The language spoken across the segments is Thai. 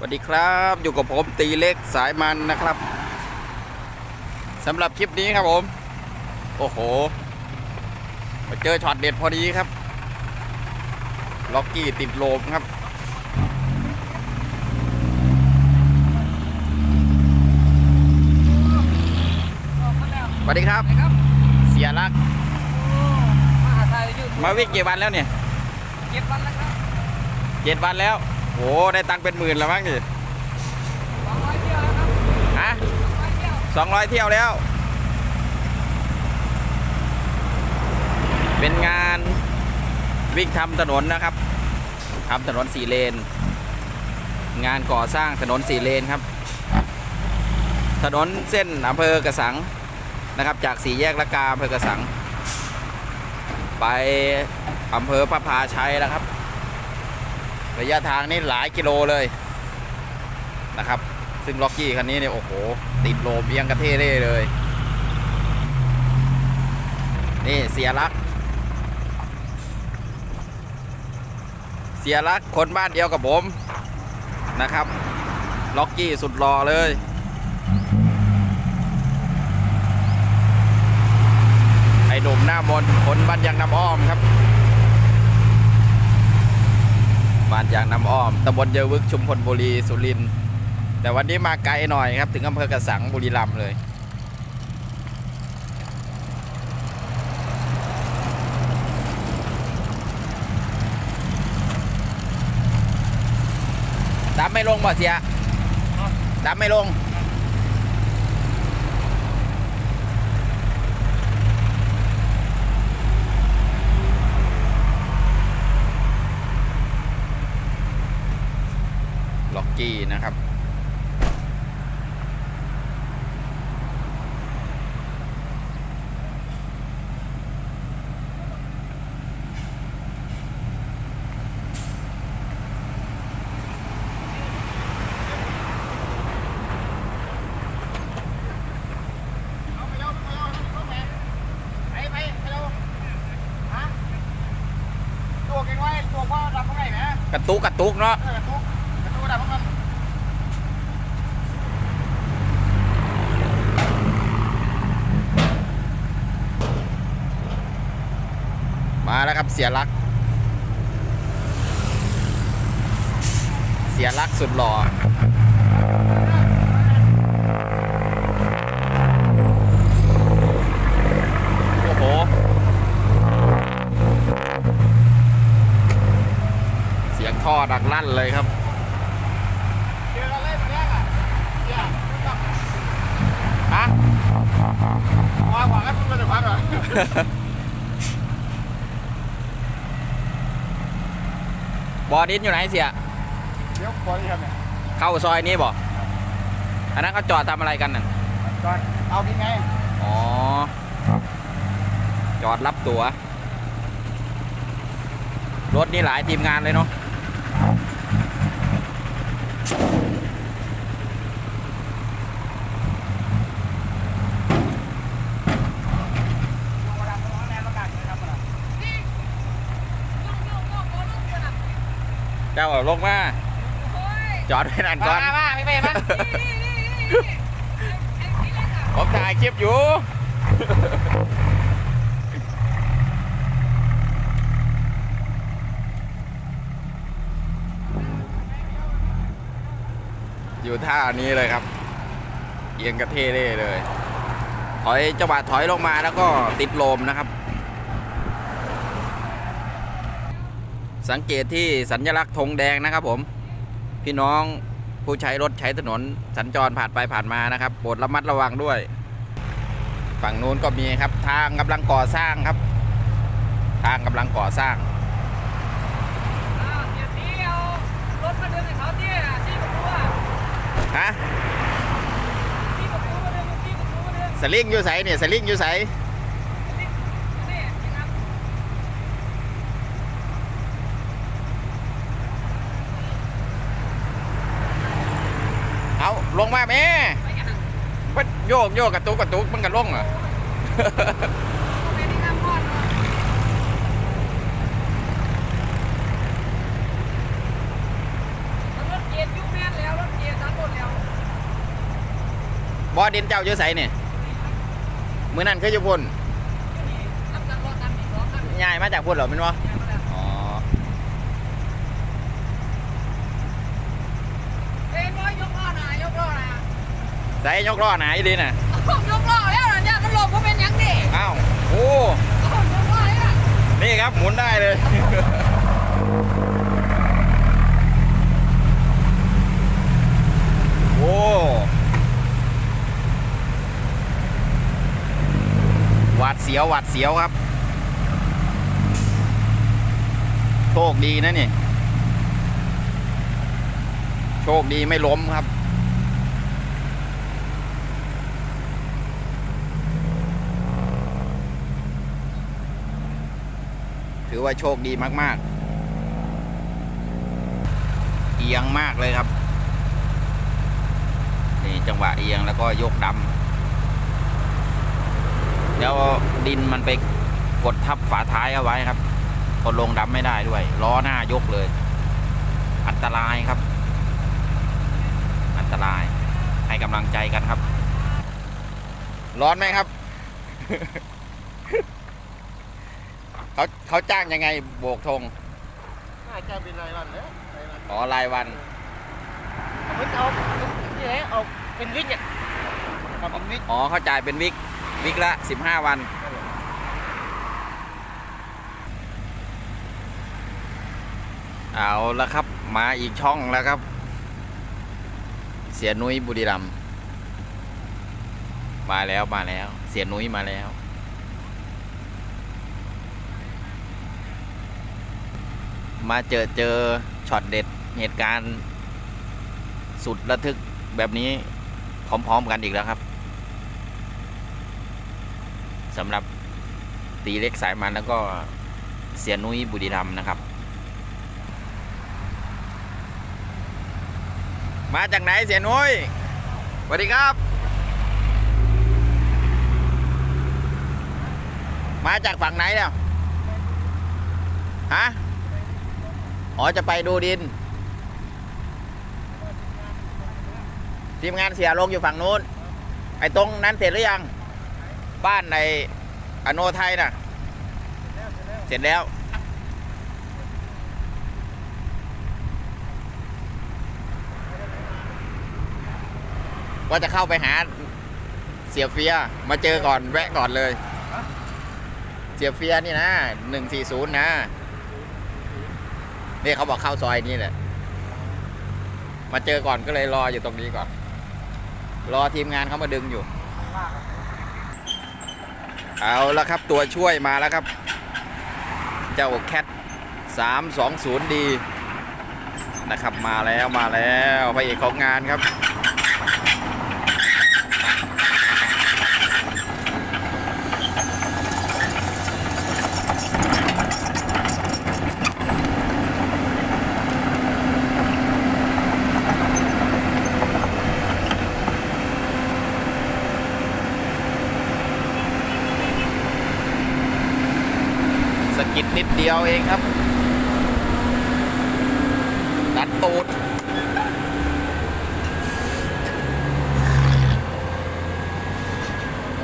สวัสดีครับอยู่กับผมตีเล็กสายมันนะครับสำหรับคลิปนี้ครับผม โอ้โหมาเจอช็อตเด็ดพอดีครับ ล็อกกี้ติดโลมครับ สวัสดีครับครับเสียรักมหาไทยยืดมาวิ่งกี่วันแล้วเนี่ยเจ็ดวันแล้วครับเจ็ดวันแล้ว โอ้ได้ตังค์เป็นหมื่นแล้วมั้งดิสองร้อยเที่ยวแล้วครับฮะสองร้อยเที่ยวสองร้อยเที่ยวแล้ว เป็นงานวิ่งทำถนนนะครับทำถนนสี่เลน งานก่อสร้างถนนสี่เลนครับ ถนนเส้นอำเภอกระสังนะครับ จากสี่แยกละกาอำเภอกระสัง ไปอำเภอพระพาชัยแล้วครับ ระยะทางนี่หลายกิโลเลยนะครับ ซึ่งล็อกกี้คันนี้เนี่ยโอ้โห ติดโลมเอียงกระเทเร่เลย นี่เสียรัก เสียรักคนบ้านเดียวกับผมนะครับ ล็อกกี้สุดรอเลยไอ้หนุ่มหน้ามนคนบ้านยางน้ำอ้อมครับ บ้านยางน้ำอ้อมตำบลเยาวึกชุมพลบุรีสุรินทร์แต่วันนี้มาไกลหน่อยครับ ถึงอำเภอกระสังบุรีรัมย์เลย ดับไม่ลงบ่เสียดับไม่ลง ล็อกกี้นะครับ เอาไปเอาไปเอาเอาไปไปไปไปเอาฮะตัวเก่งไว้ตัวพ่อดับเมื่อไหร่นะกระตุกกระตุกเนาะ เออกระตุกกระตุกดับเมื่อมัน มาแล้วครับเสียรัก เสียรักสุดหล่อโอ้โหเสียงท่อดังลั่นเลยครับอะวต้องฮะวางวางให้มันเป็นความเหรอ บอดินอยู่ไหนเสียเดี๋ยวบอลที่ทำเนี่ยเข้าซอยนี้บ่อันนั้นเขาจอดทำอะไรกันน่ะก่อนเอาดิไงอ๋อจอดรับตัว๋วรถนี่หลายทีมงานเลยเนาะ ตัวดับตัวแรงประกาศเลยครับมัน เจ้าเอาลงมา จอดไว้นั่นก่อนมามาไม่ไปมันผมถ่ายคลิปอยู่อยู่ท่านี้เลยครับ เอียงกระเทเร่เลย ถอยจังหวะถอยลงมาแล้วก็ติดลมนะครับ สังเกตที่สัญลักษณ์ธงแดงนะครับผม พี่น้องผู้ใช้รถใช้ถนนสัญจรผ่านไปผ่านมานะครับโปรดระมัดระวังด้วย ฝั่งนู้นก็มีครับ ทางกำลังก่อสร้างครับ ทางกำลังก่อสร้างเดี๋ยวนี้เอารถมาเดินเขาเนี่ยที่ประตูอะฮะที่ประตูมาเดินที่ประตูมาเดินสลิงอยู่ใสเนี่ยสลิงอยู่ใส โยกโยกกระตุกกระตุกมันกระล่งเหรอบ่เด่นเจ้าเยอะใส่เนี่ยมือนั่นเคยอยู่พนใหญ่มาจากพุ่นเหรอเป็นวะ ใส่ยกล้อหนาอีดีน่ะยกล้อแล้วนะเนี่ยมันหลบก็เป็นหยังดิอ้าวโอ้ยกล้อเนี่ยนี่ครับหมุนได้เลยโอ้หวาดเสียวหวาดเสียวครับโชคดีนะนี่ โชคดีไม่ล้มครับ ถือว่าโชคดีมาก ๆ เอียงมากเลยครับ นี่จังหวะเอียงแล้วก็ยกดำแล้วดินมันไปกดทับฝาท้ายเอาไว้ครับกดลงดำไม่ได้ด้วย ล้อหน้ายกเลย อันตรายครับ อันตราย ให้กำลังใจกันครับ ร้อนไหมครับ เขาเขาจ้างยังไงโบกธงน่าจะเป็นรายวันเลยรายวันอ๋อรายวันเอาเอาที่ไหนเอาเป็นวิกเนี่ยเอาเป็นวิกอ๋อเขาจ่ายเป็นวิกวิกละสิบห้าวันเอาละครับ มาอีกช่องแล้วครับ เสียนุ้ยบุรีรัมย์มาแล้วมาแล้ว เสียนุ้ยมาแล้ว มาเจอเจอช็อตเด็ดเหตุการณ์สุดระทึกแบบนี้พร้อม ๆ กันอีกแล้วครับสำหรับตีเล็กสายมันแล้วก็เสียนุ้ยบุรีรัมนะครับ มาจากไหนเสียนุ้ยสวัสดีครับ มาจากฝั่งไหนเนี่ยฮะ อ๋อจะไปดูดิน ทีมงานเสียลงอยู่ฝั่งนู้น ไอ้ตรงนั้นเสร็จหรือยัง บ้านในอโนไทยน่ะ เสร็จแล้วว่าจะเข้าไปหาเสียเฟียมาเจอก่อนแวะก่อนเลย เสียเฟียนี่นะหนึ่งสี่ศูนย์นะ นี่เขาบอกเข้าซอยนี้แหละ มาเจอก่อนก็เลยรออยู่ตรงนี้ก่อน รอทีมงานเขามาดึงอยู่ เอาละครับตัวช่วยมาแล้วครับ เจ้าแคท 320D นะครับมาแล้วมาแล้วพระเอกของงานครับ สะกิดนิดเดียวเองครับดันตูด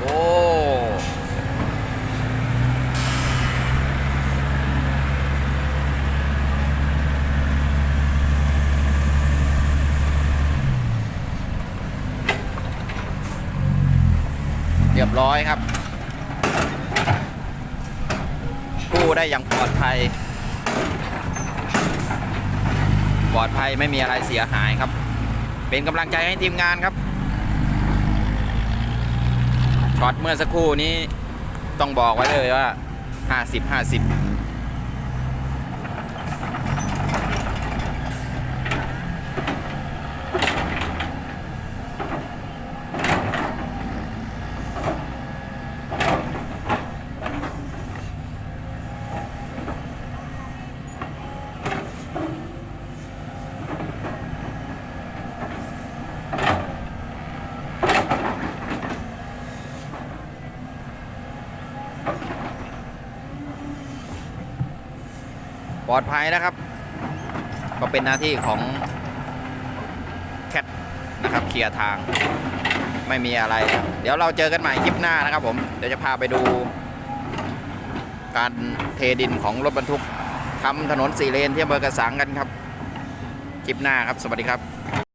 โอ้เรียบร้อยครับ กู้ได้อย่างปลอดภัย ปลอดภัยไม่มีอะไรเสียหายครับ เป็นกำลังใจให้ทีมงานครับช็อตเมื่อสักครู่นี้ต้องบอกไว้เลยว่า 50 50 ลอดภัยนะครับ ก็เป็นหน้าที่ของแคทนะครับเคลียร์ทางไม่มีอะไร เดี๋ยวเราเจอกันใหม่คลิปหน้านะครับผมเดี๋ยวจะพาไปดู การเทดินของรถบรรทุกทำถนนสี่เลนที่อำเภอกระสังกันครับ คลิปหน้าครับ สวัสดีครับ